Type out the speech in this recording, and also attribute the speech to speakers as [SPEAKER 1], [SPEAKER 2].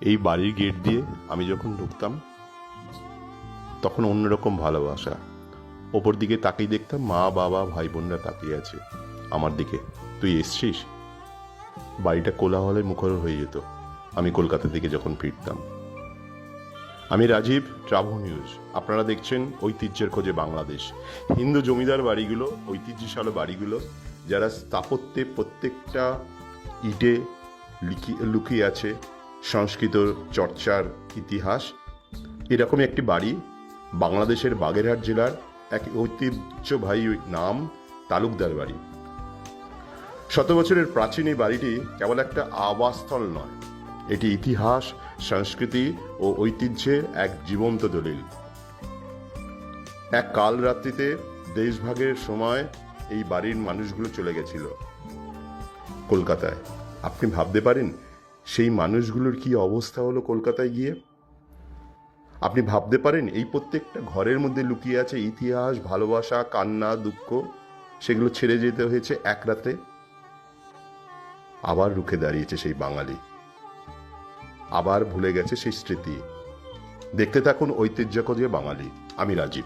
[SPEAKER 1] এই বাড়ির গেট দিয়ে আমি যখন ঢুকতাম, তখন অন্যরকম ভালোবাসা। ওপর দিকে তাকিয়ে দেখতাম মা, বাবা ভাই বোনরা তাকিয়ে আছে আমার দিকে। তুই এসছিস? বাড়িটা কোলাহলে মুখর হয়ে যেত। আমি কলকাতা থেকে যখন ফিরতাম। আমি রাজীব, ট্রাভো নিউজ। আপনারা দেখছেন ঐতিহ্যের খোঁজে বাংলাদেশ। হিন্দু জমিদার বাড়িগুলো, ঐতিহ্যশালী বাড়িগুলো, যারা স্থাপত্যে প্রত্যেকটা ইটে লুকিয়ে আছে সংস্কৃত চর্চার ইতিহাস। এরকমই একটি বাড়ি বাংলাদেশের বাগেরহাট জেলার এক ঐতিহ্যবাহী নাম তালুকদার বাড়ি। শত বছরের প্রাচীন এই বাড়িটি কেবল একটা আবাসস্থল নয়, এটি ইতিহাস, সংস্কৃতি ও ঐতিহ্যের এক জীবন্ত দলিল। এক কাল রাত্রিতে দেশভাগের সময় এই বাড়ির মানুষগুলো চলে গেছিল। কলকাতায়। আপনি ভাবতে পারেন সেই মানুষগুলোর কি অবস্থা হলো কলকাতায় গিয়ে? আপনি ভাবতে পারেন, এই প্রত্যেকটা ঘরের মধ্যে লুকিয়ে আছে ইতিহাস, ভালোবাসা, কান্না, দুঃখ, সেগুলো ছেড়ে যেতে হয়েছে এক রাতে। আবার রুখে দাঁড়িয়েছে সেই বাঙালি। আবার ভুলে গেছে সেই স্মৃতি। দেখতে থাকুন ঐতিহ্য খোঁজে বাঙালি। আমি রাজীব।